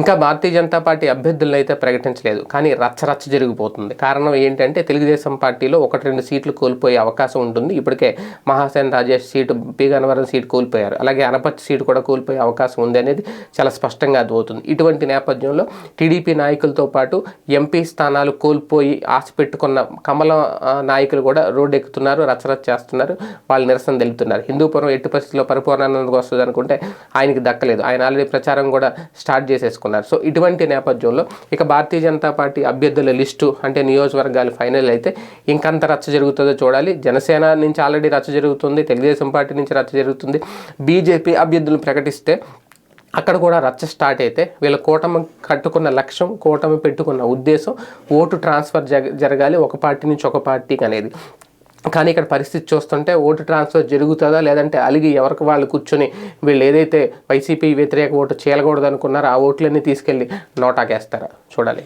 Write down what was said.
ఇంకా భారతీయ జనతా పార్టీ అభ్యర్థులను అయితే ప్రకటించలేదు కానీ రచ్చరచ్చ జరిగిపోతుంది. కారణం ఏంటంటే తెలుగుదేశం పార్టీలో ఒకటి రెండు సీట్లు కోల్పోయే అవకాశం ఉంటుంది. ఇప్పటికే Mahasen Rajesh seat P Gannavaram seat కోల్పోయారు. అలాగే అనపర్తి సీటు కూడా కోల్పోయే అవకాశం ఉంది అనేది చాలా స్పష్టంగా అర్థమవుతుంది. ఇటువంటి నేపథ్యంలో టీడీపీ నాయకులతో పాటు ఎంపీ స్థానాలు కోల్పోయి ఆశ పెట్టుకున్న కమల నాయకులు కూడా రోడ్డు ఎక్కుతున్నారు రచ్చరచ్చ చేస్తున్నారు. వాళ్ళు నిరసన తెలుపుతున్నారు. హిందూపురం ఎట్టి పరిస్థితుల్లో పరిపూర్ణానందకు వస్తుంది అనుకుంటే ఆయనకి దక్కలేదు. ఆయన ఆల్రెడీ ప్రచారం కూడా స్టార్ట్ చేసేసుకున్నారు. సో ఇటువంటి నేపథ్యంలో ఇక భారతీయ జనతా పార్టీ అభ్యర్థుల లిస్టు అంటే నియోజకవర్గాలు ఫైనల్ అయితే ఇంకంత రచ్చ జరుగుతుందో చూడాలి. జనసేన నుంచి ఆల్రెడీ రచ్చ జరుగుతుంది. తెలుగుదేశం పార్టీ నుంచి రచ్చ జరుగుతుంది. బీజేపీ అభ్యర్థులను ప్రకటిస్తే అక్కడ కూడా రచ్చ స్టార్ట్ అయితే వీళ్ళ కూటమి కట్టుకున్న లక్ష్యం కూటమి పెట్టుకున్న ఉద్దేశం ఓటు ట్రాన్స్ఫర్ జరగాలి. ఒక పార్టీ నుంచి ఒక పార్టీకి అనేది. కానీ ఇక్కడ పరిస్థితి చూస్తుంటే ఓటు ట్రాన్స్ఫర్ జరుగుతుందా లేదంటే అలిగి ఎవరికి వాళ్ళు కూర్చొని వీళ్ళు ఏదైతే వైసీపీ వ్యతిరేక ఓటు చేయకూడదు అనుకున్నారో ఆ ఓట్లన్నీ తీసుకెళ్ళి నోటాకేస్తారా? చూడాలి.